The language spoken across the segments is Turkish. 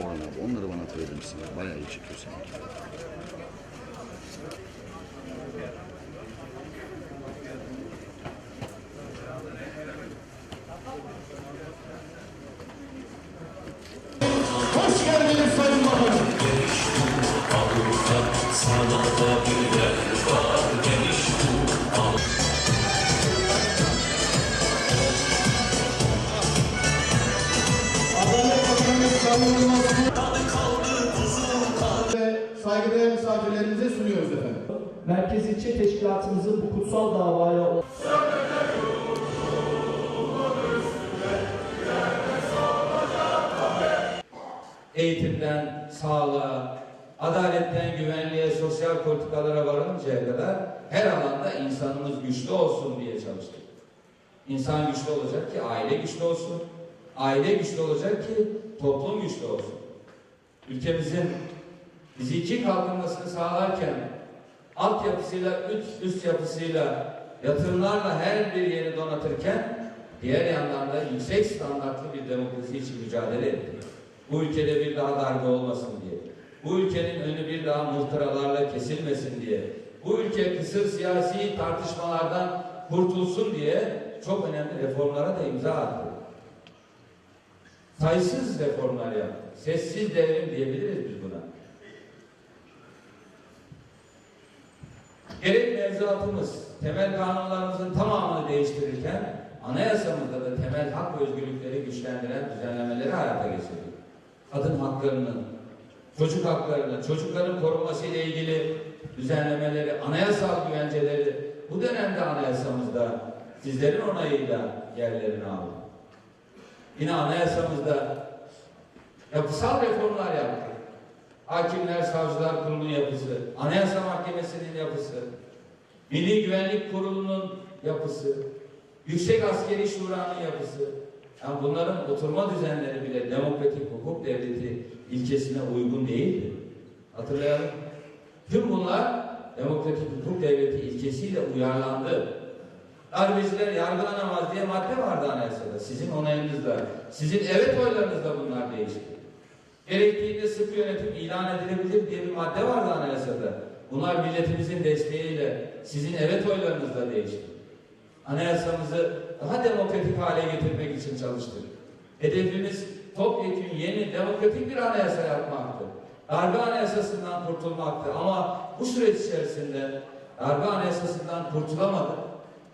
Orhan abi onları bana atabilir misin? ya? Bayağı iyi çekiyor saygıdeğer misafirlerimize sunuyoruz efendim. Merkez İlçe Teşkilatımızın bu kutsal davaya eğitimden sağlığa, adaletten güvenliğe, sosyal politikalara varıncaya kadar her alanda insanımız güçlü olsun diye çalıştık. İnsan güçlü olacak ki aile güçlü olsun. Aile güçlü olacak ki toplum güçlü olsun. Ülkemizin fiziki kalkınmasını sağlarken altyapısıyla, üst, üst yapısıyla, yatırımlarla her bir yeri donatırken diğer yandan da yüksek standartlı bir demokrasi için mücadele ettik. Bu ülkede bir daha darbe olmasın diye. Bu ülkenin önü bir daha muhtıralarla kesilmesin diye. Bu ülke kısır siyasi tartışmalardan kurtulsun diye çok önemli reformlara da imza attı. Sayısız reformlar yaptı. Sessiz devrim diyebiliriz biz buna. Gerek mevzuatımız, temel kanunlarımızın tamamını değiştirirken anayasamızda da temel hak ve özgürlükleri güçlendiren düzenlemeleri hayata geçirdik. Kadın haklarının, çocuk haklarının, çocukların korunması ile ilgili düzenlemeleri, anayasal güvenceleri bu dönemde anayasamızda sizlerin onayıyla yerlerini aldı. Yine anayasamızda yapısal reformlar yaptık. Hakimler, Savcılar Kurulu'nun yapısı, Anayasa Mahkemesi'nin yapısı, Milli Güvenlik Kurulu'nun yapısı, Yüksek Askeri Şura'nın yapısı. Yani bunların oturma düzenleri bile demokratik hukuk devleti ilkesine uygun değildi. Hatırlayalım. Tüm bunlar demokratik hukuk devleti ilkesiyle uyarlandı. Darbeciler yargılanamaz diye madde vardı anayasada. Sizin onayınızla, sizin evet oylarınızla bunlar değişti. Gerektiğinde sık yönetim ilan edilebilir diye bir madde vardı anayasada. Bunlar milletimizin desteğiyle, sizin evet oylarınızla değişti. Anayasamızı daha demokratik hale getirmek için çalıştık. Hedefimiz topyekun yeni demokratik bir anayasa yapmaktı. Darbe anayasasından kurtulmaktı ama bu süreç içerisinde darbe anayasasından kurtulamadık.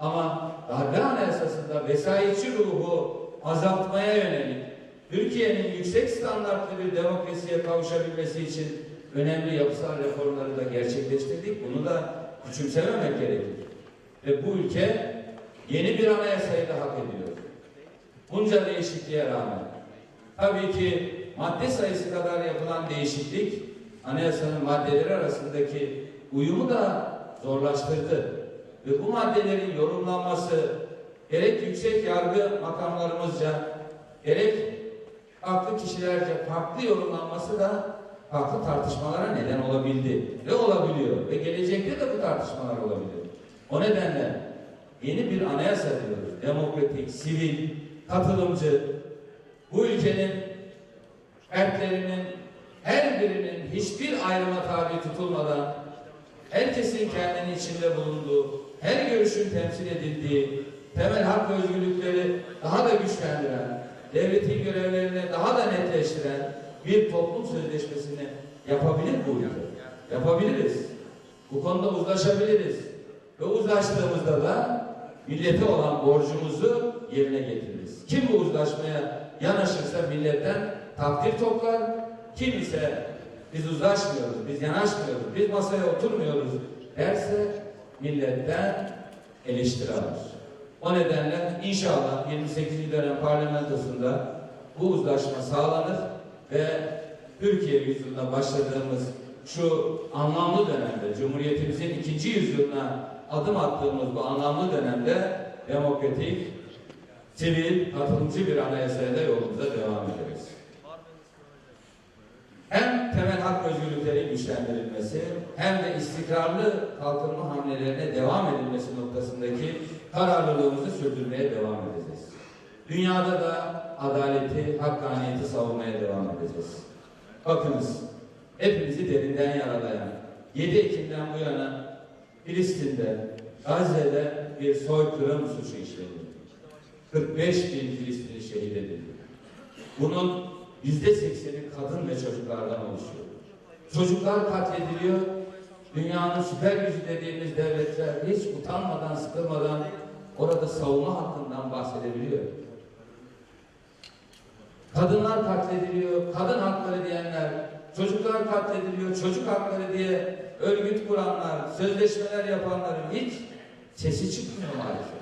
Ama darbe anayasasında vesayetçi ruhu azaltmaya yönelik Türkiye'nin yüksek standartlı bir demokrasiye kavuşabilmesi için önemli yapısal reformları da gerçekleştirdik. Bunu da küçümsememek gerekir. Ve bu ülke yeni bir anayasayı da hak ediyor. Bunca değişikliğe rağmen. Tabii ki madde sayısı kadar yapılan değişiklik anayasanın maddeleri arasındaki uyumu da zorlaştırdı. Ve bu maddelerin yorumlanması gerek yüksek yargı makamlarımızca gerek farklı kişilerce farklı yorumlanması da farklı tartışmalara neden olabildi ve olabiliyor ve gelecekte de bu tartışmalar olabilir. O nedenle yeni bir anayasa diyoruz. Demokratik, sivil, katılımcı, bu ülkenin fertlerinin her birinin hiçbir ayrıma tabi tutulmadan herkesin kendini içinde bulunduğu, her görüşün temsil edildiği, temel hak ve özgürlükleri daha da güçlendiren, devletin görevlerini daha da netleştiren bir toplum sözleşmesini yapabilir bu ülke. Yapabiliriz. Bu konuda uzlaşabiliriz. Ve uzlaştığımızda da millete olan borcumuzu yerine getiririz. Kim bu uzlaşmaya yanaşırsa milletten takdir toplar. Kim ise biz uzlaşmıyoruz, biz yanaşmıyoruz, biz masaya oturmuyoruz derse milletten eleştiri alır. O nedenle inşallah 28. dönem parlamentosunda bu uzlaşma sağlanır ve Türkiye yüzyılına başladığımız şu anlamlı dönemde, Cumhuriyetimizin ikinci yüzyılına adım attığımız bu anlamlı dönemde demokratik, sivil, katılımcı bir anayasaya da yolumuza devam ederiz. Temel hak ve özgürlüklerin güçlendirilmesi hem de istikrarlı kalkınma hamlelerine devam edilmesi noktasındaki kararlılığımızı sürdürmeye devam edeceğiz. Dünyada da adaleti, hakkaniyeti savunmaya devam edeceğiz. Bakınız, hepimizi derinden yaralayan 7 Ekim'den bu yana Filistin'de, Gazze'de bir soykırım suçu işlendi. 45 bin Filistinli şehit edildi. Bunun yüzde sekseni kadın ve çocuklardan oluşuyor. Çocuklar katlediliyor. Dünyanın süper gücü dediğimiz devletler hiç utanmadan, sıkılmadan orada savunma hakkından bahsedebiliyor. Kadınlar katlediliyor, kadın hakları diyenler, çocuklar katlediliyor, çocuk hakları diye örgüt kuranlar, sözleşmeler yapanların hiç sesi çıkmıyor maalesef.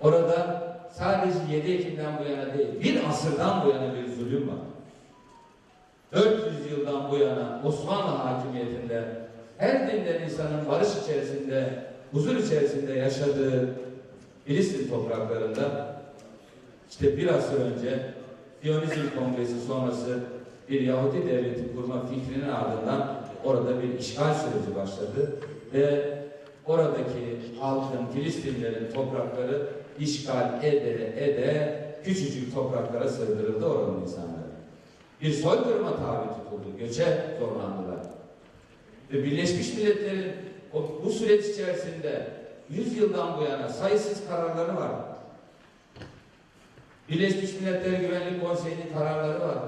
Orada sadece 7 Ekim'den bu yana değil, bir asırdan bu yana bir zulüm var. 400 yıldan bu yana Osmanlı hakimiyetinde her dinden insanın barış içerisinde, huzur içerisinde yaşadığı Filistin topraklarında işte bir asır önce Siyonizm Kongresi sonrası bir Yahudi devleti kurma fikrinin ardından orada bir işgal süreci başladı ve oradaki halkın, Filistinlerin toprakları işgal ede ede küçücük topraklara sığdırıldı oranın insanları. Bir soykırıma tabi tutuldu, göçe zorlandılar. Ve Birleşmiş Milletler'in bu süreç içerisinde 100 yıldan bu yana sayısız kararları var. Birleşmiş Milletler Güvenlik Konseyi'nin kararları var.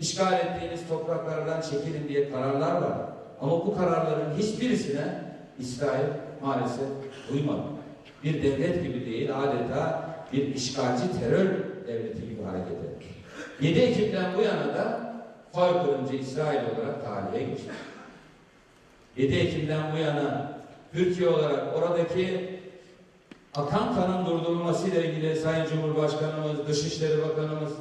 İşgal ettiğiniz topraklardan çekilin diye kararlar var. Ama bu kararların hiçbirisine İsrail maalesef uymadı. Bir devlet gibi değil, adeta bir işgalci terör devleti gibi hareket etti. 7 Ekim'den bu yana da soykırımcı İsrail olarak tarihe geçti. 7 Ekim'den bu yana Türkiye olarak oradaki akan kanın durdurulması ile ilgili Sayın Cumhurbaşkanımız, Dışişleri Bakanımız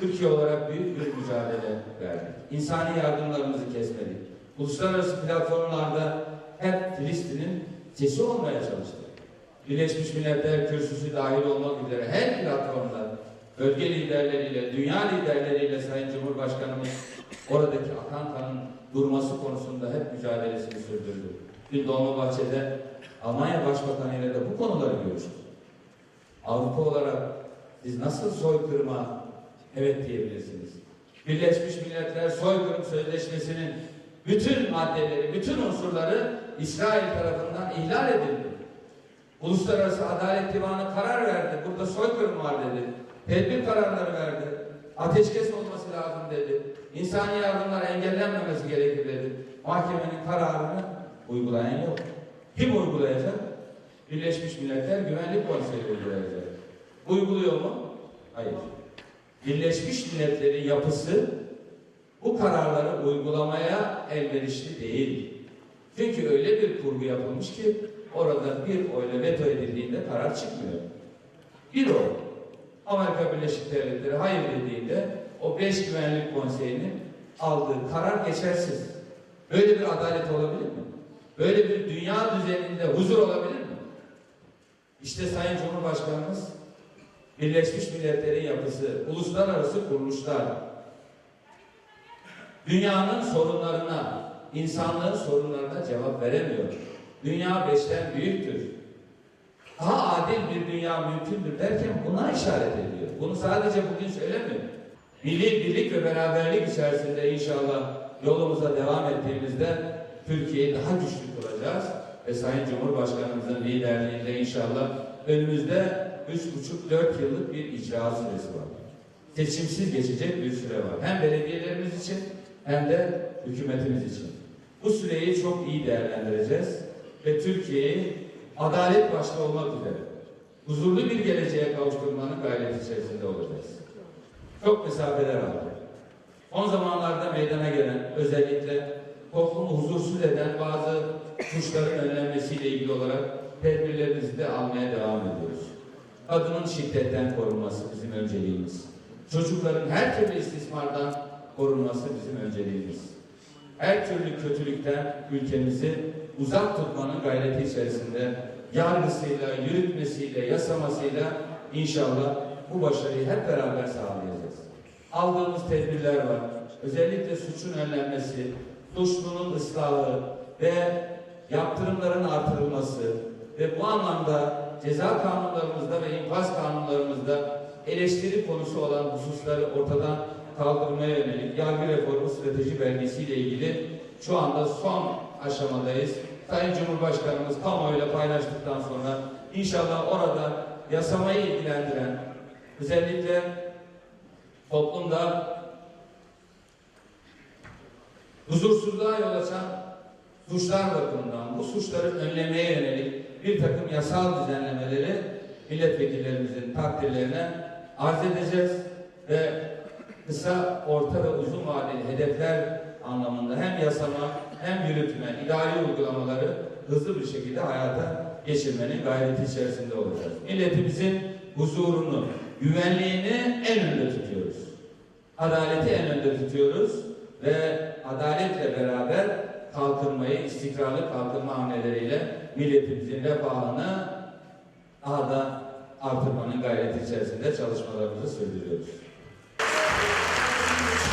Türkiye olarak büyük bir mücadele verdik. İnsani yardımlarımızı kesmedik. Uluslararası platformlarda hep Filistin'in sesi olmaya çalıştık. Birleşmiş Milletler Kürsüsü dahil olmak üzere her platformda bölge liderleriyle, dünya liderleriyle Sayın Cumhurbaşkanımız oradaki akan kanın durması konusunda hep mücadelesini sürdürdü. Dün Dolmabahçe'de Almanya Başbakanı ile de bu konuları görüştük. Avrupa olarak biz nasıl soykırıma evet diyebilirsiniz? Birleşmiş Milletler Soykırım Sözleşmesi'nin bütün maddeleri, bütün unsurları İsrail tarafından ihlal edildi. Uluslararası Adalet Divanı karar verdi. Burada soykırım var dedi. Tedbir kararları verdi. Ateşkes olması lazım dedi. İnsani yardımlar engellenmemesi gerekir dedi. Mahkemenin kararını uygulayan yok. Kim uygulayacak? Birleşmiş Milletler Güvenlik Konseyi uygulayacak. Uyguluyor mu? Hayır. Birleşmiş Milletler'in yapısı bu kararları uygulamaya elverişli değil. Çünkü öyle bir kurgu yapılmış ki orada bir oyla veto edildiğinde karar çıkmıyor. Bir oy. Amerika Birleşik Devletleri hayır dediğinde o beş güvenlik konseyinin aldığı karar geçersiz. Böyle bir adalet olabilir mi? Böyle bir dünya düzeninde huzur olabilir mi? İşte Sayın Cumhurbaşkanımız Birleşmiş Milletler'in yapısı, uluslararası kuruluşlar, dünyanın sorunlarına, insanlığın sorunlarına cevap veremiyor. Dünya beşten büyüktür. Daha adil bir dünya mümkündür derken buna işaret ediyor. Bunu sadece bugün söylemiyor. Milli birlik ve beraberlik içerisinde inşallah yolumuza devam ettiğimizde Türkiye'yi daha güçlü kuracağız ve Sayın Cumhurbaşkanımızın liderliğinde inşallah önümüzde üç buçuk dört yıllık bir icra süresi var. Seçimsiz geçecek bir süre var. Hem belediyelerimiz için hem de hükümetimiz için. Bu süreyi çok iyi değerlendireceğiz ve Türkiye'yi adalet başta olmak üzere huzurlu bir geleceğe kavuşturmanın gayreti içerisinde olacağız. Çok mesafeler aldık. Son zamanlarda meydana gelen özellikle toplumu huzursuz eden bazı suçların önlenmesiyle ilgili olarak tedbirlerimizi de almaya devam ediyoruz. Kadının şiddetten korunması bizim önceliğimiz. Çocukların her türlü istismardan korunması bizim önceliğimiz. Her türlü kötülükten ülkemizi uzak tutmanın gayreti içerisinde yargısıyla, yürütmesiyle, yasamasıyla inşallah bu başarıyı hep beraber sağlayacağız. aldığımız tedbirler var. Özellikle suçun önlenmesi, suçlunun ıslahı ve yaptırımların artırılması ve bu anlamda ceza kanunlarımızda ve infaz kanunlarımızda eleştiri konusu olan hususları ortadan kaldırmaya yönelik yargı reformu strateji belgesiyle ilgili şu anda son aşamadayız. Sayın Cumhurbaşkanımız kamuoyuyla paylaştıktan sonra inşallah orada yasamayı ilgilendiren özellikle toplumda huzursuzluğa yol açan suçlar bakımından bu suçları önlemeye yönelik bir takım yasal düzenlemeleri milletvekillerimizin takdirlerine arz edeceğiz ve kısa, orta ve uzun vadeli hedefler anlamında hem yasama hem yürütme, idari uygulamaları hızlı bir şekilde hayata geçirmenin gayreti içerisinde olacağız. Milletimizin huzurunu, güvenliğini en önde tutuyoruz. Adaleti en önde tutuyoruz ve adaletle beraber kalkınmayı, istikrarlı kalkınma hamleleriyle milletimizin refahını daha da artırmanın gayreti içerisinde çalışmalarımızı sürdürüyoruz. Deus.